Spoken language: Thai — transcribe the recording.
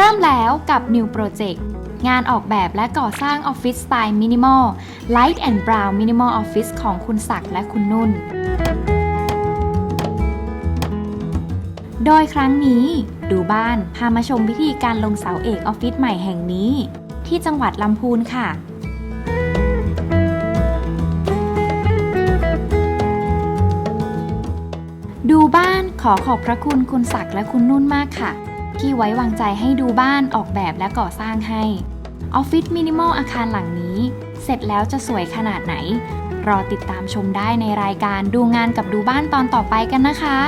ริ่มแล้วกับ New Project งานออกแบบและก่อสร้างออฟฟิศสไตล์มินิมอล Light and Brown Minimal Office ของคุณศักดิ์และคุณนุ่น โดยครั้งนี้ ดูบ้านพามาชมวิธีการลงเสาเอกออฟฟิศใหม่แห่งนี้ ที่จังหวัดลำพูนค่ะดูบ้านขอขอบพระคุณคุณศักดิ์และคุณนุ่นมากค่ะ ที่ไว้วางใจให้ดูบ้านออกแบบและก่อสร้างให้ออฟฟิศมินิมอลอาคารหลังนี้ เสร็จแล้วจะสวยขนาดไหน รอติดตามชมได้ในรายการดูงานกับดูบ้านตอนต่อไปกันนะคะ